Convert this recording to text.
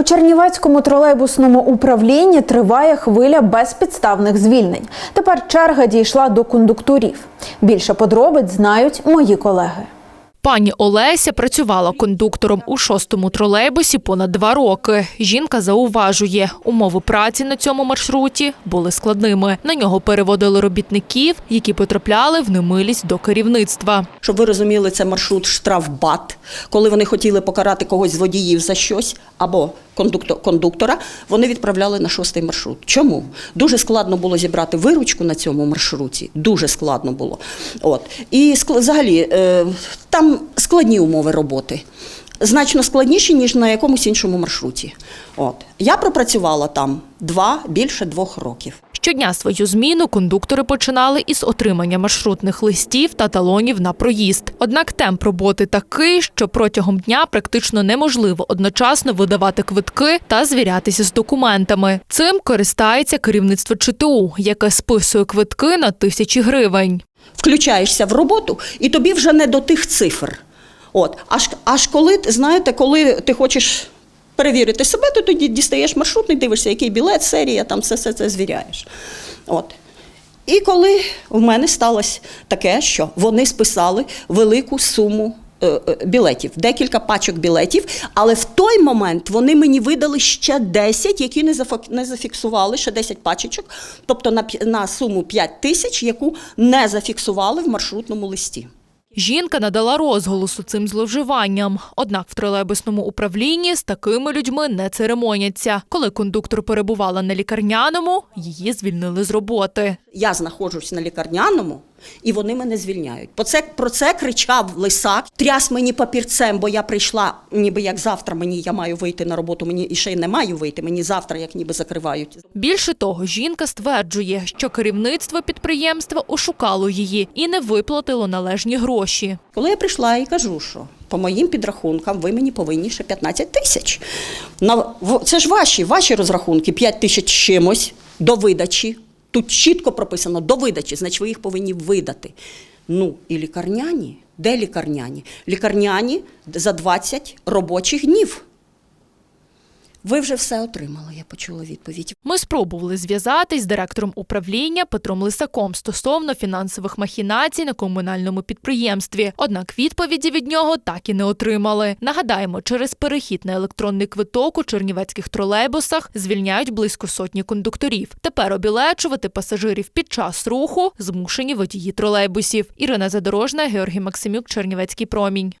У Чернівецькому тролейбусному управлінні триває хвиля безпідставних звільнень. Тепер черга дійшла до кондукторів. Більше подробиць знають мої колеги. Пані Олеся працювала кондуктором у шостому тролейбусі понад два роки. Жінка зауважує, умови праці на цьому маршруті були складними. На нього переводили робітників, які потрапляли в немилість до керівництва. Щоб ви розуміли, це маршрут штрафбат. Коли вони хотіли покарати когось з водіїв за щось або кондуктор, кондуктора, вони відправляли на шостий маршрут. Чому? Дуже складно було зібрати виручку на цьому маршруті. Дуже складно було. От. І взагалі е, там складні умови роботи. Значно складніші, ніж на якомусь іншому маршруті. От. Я пропрацювала там два, більше двох років. Щодня свою зміну кондуктори починали із отримання маршрутних листів та талонів на проїзд. Однак темп роботи такий, що протягом дня практично неможливо одночасно видавати квитки та звірятися з документами. Цим користається керівництво ЧТУ, яке списує квитки на тисячі гривень. включаєшся в роботу, і тобі вже не до тих цифр. От, аж, аж коли, знаєте, коли ти хочеш перевірити себе, то тоді дістаєш маршрутний, дивишся, який білет, серія, там все, все це звіряєш. От. І коли в мене сталося таке, що вони списали велику суму е, е, білетів, декілька пачок білетів, але в той момент вони мені видали ще 10, які не зафіксували, ще 10 пачечок, тобто на суму 5 тисяч, яку не зафіксували в маршрутному листі. Жінка надала розголосу цим зловживанням. Однак в тролейбусному управлінні з такими людьми не церемоняться. Коли кондуктор перебувала на лікарняному, її звільнили з роботи. Я знаходжусь на лікарняному, і вони мене звільняють. Про це, про це кричав лисак, тряс мені папірцем, бо я прийшла, ніби як завтра мені я маю вийти на роботу. Мені і ще й не маю вийти. Мені завтра, як ніби закривають. Більше того, жінка стверджує, що керівництво підприємства ошукало її і не виплатило належні гроші. Коли я прийшла і кажу, що по моїм підрахункам ви мені повинні ще 15 тисяч. На це ж ваші, ваші розрахунки, 5 тисяч чимось до видачі. Тут чітко прописано до видачі, значить ви їх повинні видати. Ну і лікарняні. Де лікарняні? Лікарняні за 20 робочих днів. Ви вже все отримали, я почула відповідь. Ми спробували зв'язатись з директором управління Петром Лисаком стосовно фінансових махінацій на комунальному підприємстві. Однак відповіді від нього так і не отримали. Нагадаємо, через перехід на електронний квиток у чернівецьких тролейбусах звільняють близько сотні кондукторів. Тепер обілечувати пасажирів під час руху змушені водії тролейбусів. Ірина Задорожна, Георгій Максимюк, Чернівецький промінь.